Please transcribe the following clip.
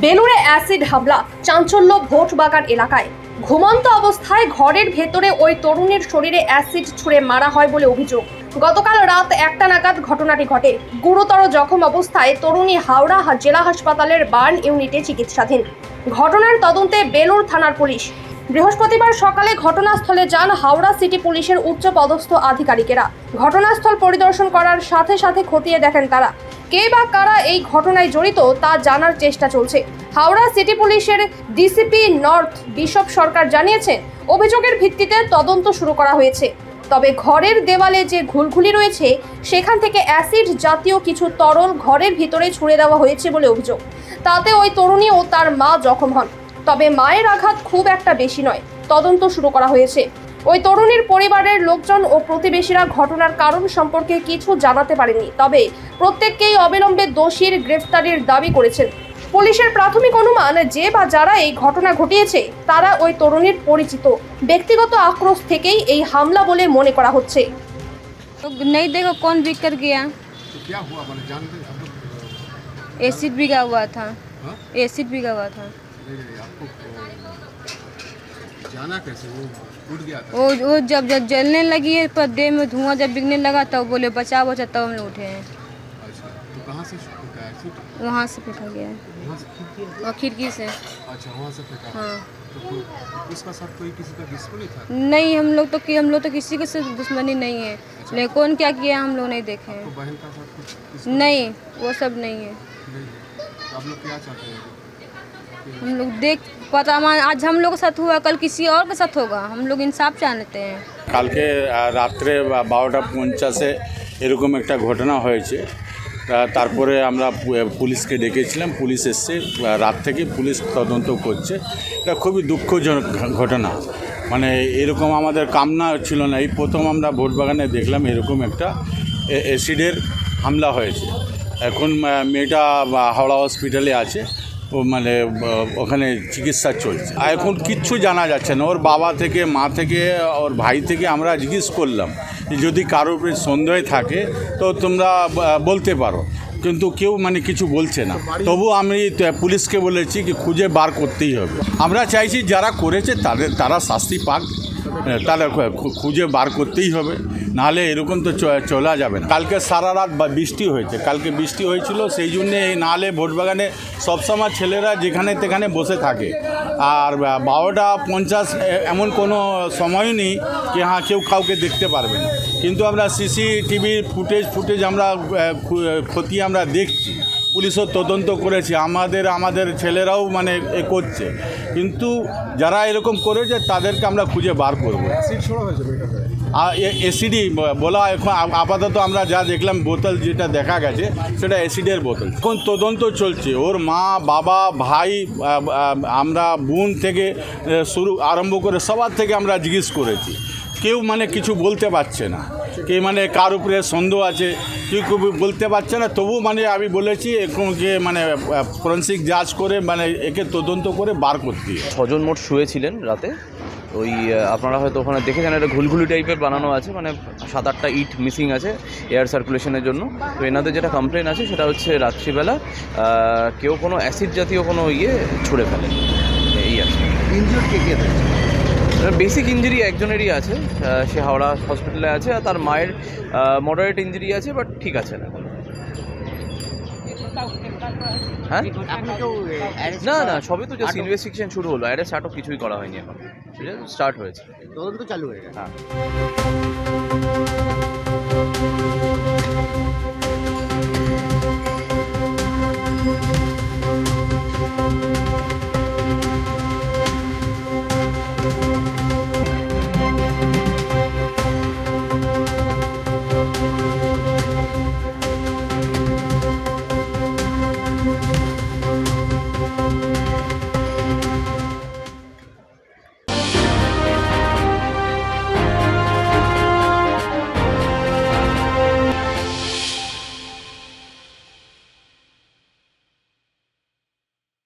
বেলুড়ে acid হামলা, চাঞ্চল্য vote বাগান এলাকায়। ঘুমন্ত অবস্থায় ঘরের ভেতরে ওই তরুণীর শরীরে অ্যাসিড ছুঁড়ে মারা হয় বলে অভিযোগ। গতকাল রাত একটা নাগাদ ঘটনাটি ঘটে। গুরুতর জখম অবস্থায় তরুণী হাওড়া জেলা হাসপাতালের বার্ন ইউনিটে চিকিৎসাধীন। ঘটনার তদন্তে বেলুর থানার পুলিশ। বৃহস্পতিবার সকালে ঘটনাস্থলে যান হাওড়া সিটি পুলিশের উচ্চ পদস্থ আধিকারিকেরা। ঘটনাস্থল পরিদর্শন করার সাথে সাথে খতিয়ে দেখেন তারা। কে বা কারা এই ঘটনায় জড়িত তা জানার চেষ্টা চলছে। হাওড়া সিটি পুলিশের ডিসিপি নর্থ বিশপ সরকার জানিয়েছেন, অভিযোগের ভিত্তিতে তদন্ত শুরু করা হয়েছে। তবে ঘরের দেওয়ালে যে ঘুলঘুলি রয়েছে, সেখান থেকে অ্যাসিড জাতীয় কিছু তরল ঘরের ভিতরে ছুড়ে দেওয়া হয়েছে বলে অভিযোগ। তাতে ওই তরুণী ও তার মা জখম হন। তবে মায়ের আঘাত খুব একটা বেশি নয়। তদন্ত শুরু করা হয়েছে। ওই তরুণীর পরিবারের লোকজন ও প্রতিবেশীরা ঘটনার কারণ সম্পর্কে কিছু জানাতে পারেনি তবে প্রত্যেককেই অবিলম্বে দোষীর গ্রেফতারির দাবি করেছেন পুলিশের প্রাথমিক অনুমান যে বা যারা এই ঘটনা ঘটিয়েছে তারা ওই তরুণীর পরিচিত ব্যক্তিগত আক্রোশ থেকেই এই হামলা বলে মনে করা হচ্ছে तो नहीं देखो कौन बिक कर गया तो क्या हुआ मैंने जानते हैं, हम लोग एसिड बिका हुआ था हाँ? एसिड बिका हुआ था नहीं नहीं आपको अ, जाना कैसे? वो उठ गया था। वो वो जब जब जलने लगी है पर देह में धुआँ जब बिकने लगा तब बोले बचाओ बचा तब हम लोग उठे हैं। अच्छा तो कहाँ से फेंका वहाँ से फेंका गया है। और खिड़की से। अच्छा वहाँ से फेंका। हाँ। तो उसका साथ कोई किसी का दुश्मनी था? नहीं हम लोग तो कि हम लोग तो किसी के से दुश्मनी नहीं है। लेकिन कौन क्या किया हम लोग नहीं देखे हैं। बहन का साथ कुछ नहीं वो सब नहीं है। तो आप लोग क्या चाहते हैं? हम लोग देख पता मान आज हम लोग के साथ हुआ कल किसी और के साथ होगा हम लोग इंसाफ चाहते हैं কালকে আহ, রাত্রে বা- বারোটা পঞ্চাশে এরকম একটা ঘটনা হয়েছে তা তারপরে আমরা পু- পুলিশকে ডেকেছিলাম পুলিশ এসছে আহ, রাত থেকে পুলিশ তদন্ত করছে এটা খুবই দুঃখজনক ঘ- ঘটনা মানে এরকম আমাদের কামনা ছিল না এই প্রথম আমরা ভোট বাগানে দেখলাম এরকম একটা এ- অ্যাসিডের হামলা হয়েছে এখন আহ, মেয়েটা বা, হাওড়া হসপিটালে আছে ও মানে ওখানে চিকিৎসা চলছে। এখন কিচ্ছু জানা যাচ্ছে না। ওর বাবা থেকে, মা থেকে, ওর ভাই থেকে আমরা জিজ্ঞেস করলাম যদি কারোর উপরে সন্দেহ থাকে, তো তোমরা বলতে পারো। কিন্তু কেউ মানে কিছু বলছে না। তবু আমি পুলিশকে বলেছি কি খুঁজে বার করতেই হবে। আমরা চাইছি যারা করেছে তাদের, তারা শাস্তি পাক। তাহলে খুঁজে বার করতেই হবে। নাহলে এরকম তো চলা যাবে না। কালকে সারা রাত বৃষ্টি হয়েছে। কালকে বৃষ্টি হয়েছিল, সেই জন্যে এই নাহলে ভোটবাগানে সবসময় ছেলেরা যেখানে তেখানে বসে থাকে। আর বারোটা পঞ্চাশ এমন কোনো সময় নেই যে হ্যাঁ কেউ কাউকে দেখতে পারবে না। কিন্তু আমরা সিসিটিভির ফুটেজ ফুটেজ আমরা খতিয়ে আমরা দেখছি। পুলিশও তদন্ত করেছে, আমাদের আমাদের ছেলেরাও মানে এ করছে। কিন্তু যারা এরকম করেছে, তাদেরকে আমরা খুঁজে বার করব। এসিডি বলা এখন আপাতত আমরা যা দেখলাম, বোতল যেটা দেখা গেছে, সেটা এসিডের বোতল। এখন তদন্ত চলছে। ওর মা, বাবা, ভাই আমরা, বোন থেকে শুরু, আরম্ভ করে সবার থেকে আমরা জিজ্ঞেস করেছি। কেউ মানে কিছু বলতে পারছে না। কে মানে কার উপরে সন্দেহ আছে, কেউ কেউ বলতে পারছে না। তবু মানে আমি বলেছি একে মানে ফরেন্সিক জাজ করে মানে একে তদন্ত করে বার করতে ছজন মোট শুয়েছিলেন রাতে। ওই আপনারা হয়তো ওখানে দেখেছেন একটা ঘুলঘুলি টাইপের বানানো আছে মানে সাত আটটা ইট মিসিং আছে এয়ার সার্কুলেশনের জন্য। তো এনাদের যেটা কমপ্লেন আছে সেটা হচ্ছে রাত্রিবেলা কেউ কোনো অ্যাসিড জাতীয় কোনো ইয়ে ছুঁড়ে ফেলে। এই আছে। ইনজিওর্ড কে কে বেসিক ইঞ্জুরি একজনেরই আছে সে হাওড়া হসপিটালে আছে আর তার মায়ের মডারেট ইঞ্জুরি আছে বাট ঠিক আছে না। হ্যাঁ? না না সবই তো জাস্ট ইনভেস্টিগেশন শুরু হলো। অ্যারেস্ট আটক কিছুই করা হয়নি এখন। স্টার্ট হয়েছে। তদন্ত চালু হয়ে গেছে। হ্যাঁ।